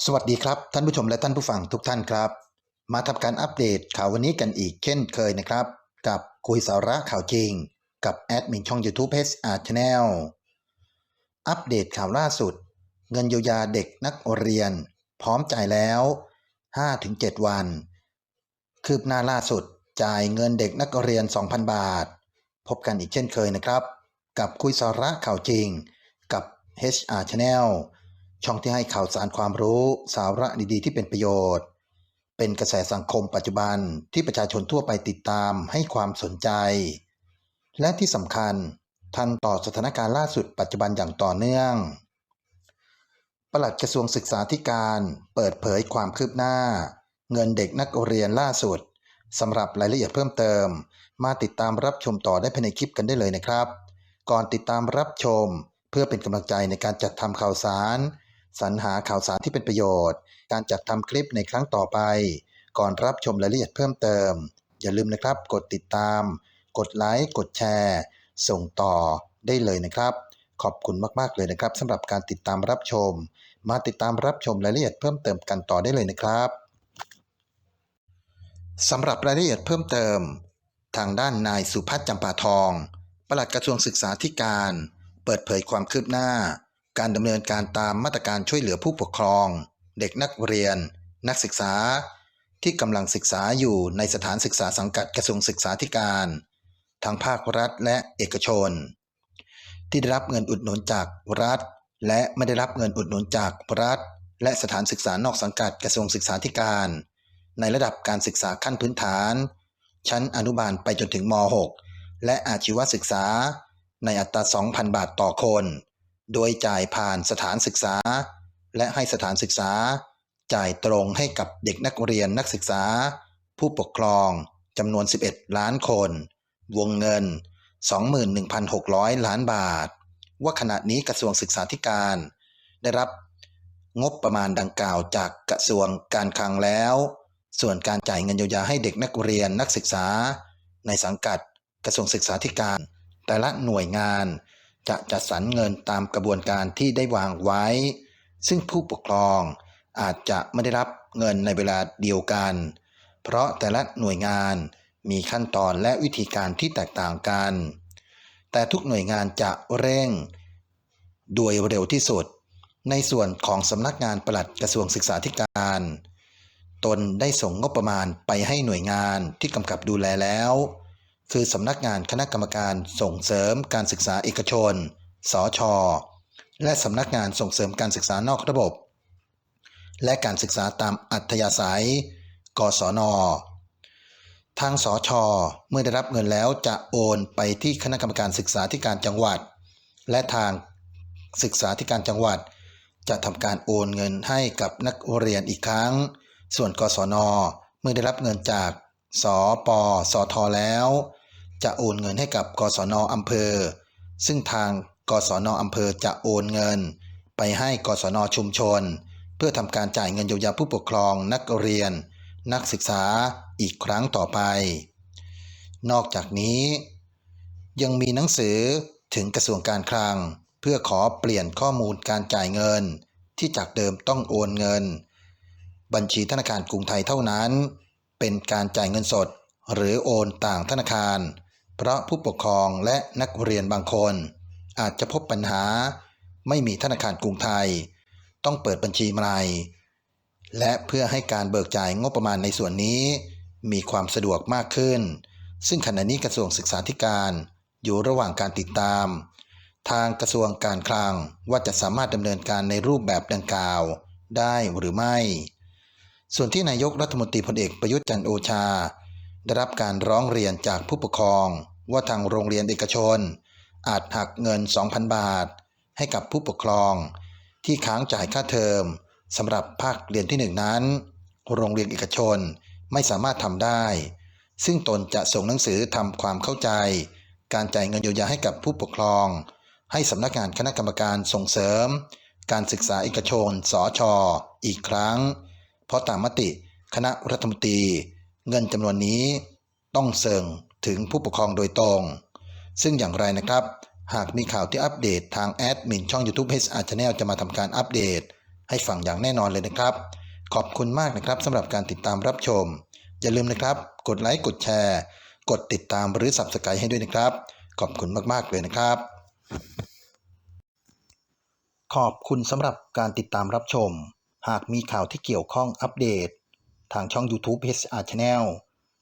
สวัสดีครับ ท่านผู้ชมและท่านผู้ฟังทุกท่านครับ มาทำการอัปเดตข่าววันนี้กันอีกเช่นเคยนะครับ กับคุยสาระข่าวจริง กับแอดมินช่อง YouTube HR Channel อัปเดตข่าวล่าสุด เงินเยียวยาเด็กนักเรียน พร้อมจ่ายแล้ว 5-7 วัน คืบหน้าล่าสุดจ่ายเงินเด็กนักเรียน 2,000 บาท พบกันอีกเช่นเคยนะครับ กับคุยสาระข่าวจริง กับ HR Channel ช่องที่ให้ข่าวสารความรู้สาระดีๆที่เป็นประโยชน์ เป็นกระแสสังคมปัจจุบันที่ประชาชนทั่วไปติดตามให้ความสนใจ และที่สำคัญทันต่อสถานการณ์ล่าสุดปัจจุบันอย่างต่อเนื่อง ปลัดกระทรวงศึกษาธิการเปิดเผยความคืบหน้า เงินเด็กนักเรียนล่าสุดสำหรับรายละเอียดเพิ่มเติม มาติดตามรับชมต่อได้ภายในคลิปกันได้เลยนะครับ ก่อนติดตามรับชม เพื่อเป็นกำลังใจในการจัดทำข่าวสาร สรรหาข่าวสารที่เป็นประโยชน์ การจัดทำคลิปในครั้งต่อไป ก่อนรับชมรายละเอียดเพิ่มเติม อย่าลืมนะครับ กดติดตาม กดไลค์ กดแชร์ ส่งต่อได้เลยนะครับ ขอบคุณมาก ๆ เลยนะครับสำหรับการติดตามรับชม มาติดตามรับชมรายละเอียดเพิ่มเติมกันต่อได้เลยนะครับสำหรับรายละเอียดเพิ่มเติม ทางด้านนายสุพัฒน์จำปาทองปลัดกระทรวงศึกษาธิการ เปิดเผยความคืบหน้า การดำเนินการตามมาตรการช่วยเหลือผู้ปกครอง เด็กนักเรียน นักศึกษา ที่กำลังศึกษาอยู่ในสถานศึกษาสังกัดกระทรวงศึกษาธิการ ทั้งภาครัฐและเอกชน ที่ได้รับเงินอุดหนุนจากรัฐ และไม่ได้รับเงินอุดหนุนจากรัฐ และสถานศึกษานอกสังกัดกระทรวงศึกษาธิการ ในระดับการศึกษาขั้นพื้นฐาน ชั้นอนุบาลไปจนถึงม .6 และอาชีวศึกษา ในอัตรา 2,000 บาทต่อคน โดยจ่ายผ่านสถานศึกษา และให้สถานศึกษา จ่ายตรงให้กับเด็กนักเรียนนักศึกษา ผู้ปกครองจำนวน 11 ล้านคน วงเงิน 21,600 ล้านบาท ว่าขณะนี้กระทรวงศึกษาธิการ ได้รับงบประมาณดังกล่าวจากกระทรวงการคลังแล้ว ส่วนการจ่ายเงินเยียวยาให้เด็กนักเรียนนักศึกษา ในสังกัดกระทรวงศึกษาธิการ แต่ละหน่วยงาน จะจัดสรรเงินตามกระบวนการที่ได้วางไว้ ซึ่งผู้ปกครองอาจจะไม่ได้รับเงินในเวลาเดียวกัน เพราะแต่ละหน่วยงานมีขั้นตอนและวิธีการที่แตกต่างกัน แต่ทุกหน่วยงานจะเร่ง โดยเร็วที่สุด ในส่วนของสำนักงานปลัดกระทรวงศึกษาธิการ ตนได้ส่งงบประมาณไปให้หน่วยงานที่กำกับดูแลแล้ว คือสำนักงานคณะกรรมการส่งเสริมการศึกษาเอกชน สช และสำนักงานส่งเสริมการศึกษานอกระบบ และการศึกษาตามอัธยาศัย กศน ทางสช เมื่อได้รับเงินแล้วจะโอนไปที่คณะกรรมการศึกษาธิการจังหวัด และทางศึกษาธิการจังหวัด จะทำการโอนเงินให้กับนักเรียนอีกครั้ง ส่วนกศน เมื่อได้รับเงินจาก สปสทแล้ว จะโอนเงินให้กับกศนอำเภอ ซึ่งทางกศนอำเภอจะโอนเงิน ไปให้กศนชุมชน เพื่อทำการจ่ายเงินเยียวยาผู้ปกครองนักเรียน นักศึกษาอีกครั้งต่อไป นอกจากนี้ ยังมีหนังสือถึงกระทรวงการคลัง เพื่อขอเปลี่ยนข้อมูลการจ่ายเงิน ที่จากเดิมต้องโอนเงิน บัญชีธนาคารกรุงไทยเท่านั้น เป็นการจ่ายเงินสด หรือโอนต่างธนาคาร เพราะผู้ปกครองและนักเรียนบางคน อาจจะพบปัญหาไม่มีธนาคารกรุงไทย ต้องเปิดบัญชีใหม่และเพื่อให้การเบิกจ่ายงบประมาณในส่วนนี้ มีความสะดวกมากขึ้น ซึ่งขณะนี้กระทรวงศึกษาธิการอยู่ระหว่างการติดตาม ทางกระทรวงการคลังว่าจะสามารถดำเนินการในรูปแบบดังกล่าวได้หรือไม่ ส่วนที่นายกรัฐมนตรีพลเอกประยุทธ์จันโอชา ได้รับการร้องเรียนจากผู้ปกครอง ว่าทางโรงเรียนเอกชน อาจหักเงิน 2,000 บาท ให้กับผู้ปกครอง ที่ค้างจ่ายค่าเทอมสำหรับภาคเรียนที่หนึ่งนั้น โรงเรียนเอกชนไม่สามารถทำได้ ซึ่งตนจะส่งหนังสือทำความเข้าใจ การจ่ายเงินเยียวยาให้กับผู้ปกครอง ให้สำนักงานคณะกรรมการส่งเสริม การศึกษาเอกชน สอชอีกครั้ง เพราะตามมติคณะรัฐมนตรี เงินจำนวนนี้ต้องเส่ง ถึงผู้ปกครองโดยตรง ซึ่งอย่างไรนะครับ หากมีข่าวที่อัปเดตทางแอดมินช่อง YouTube HR Channel จะมาทำการอัปเดต ให้ฟังอย่างแน่นอนเลยนะครับ ขอบคุณมากนะครับสำหรับการติดตามรับชม อย่าลืมนะครับ กดไลค์กดแชร์ กดติดตามหรือ Subscribe ให้ด้วยนะครับ ขอบคุณมากๆเลยนะครับ ขอบคุณสำหรับการติดตามรับชม หากมีข่าวที่เกี่ยวข้องอัปเดต ทางช่อง YouTube HR Channel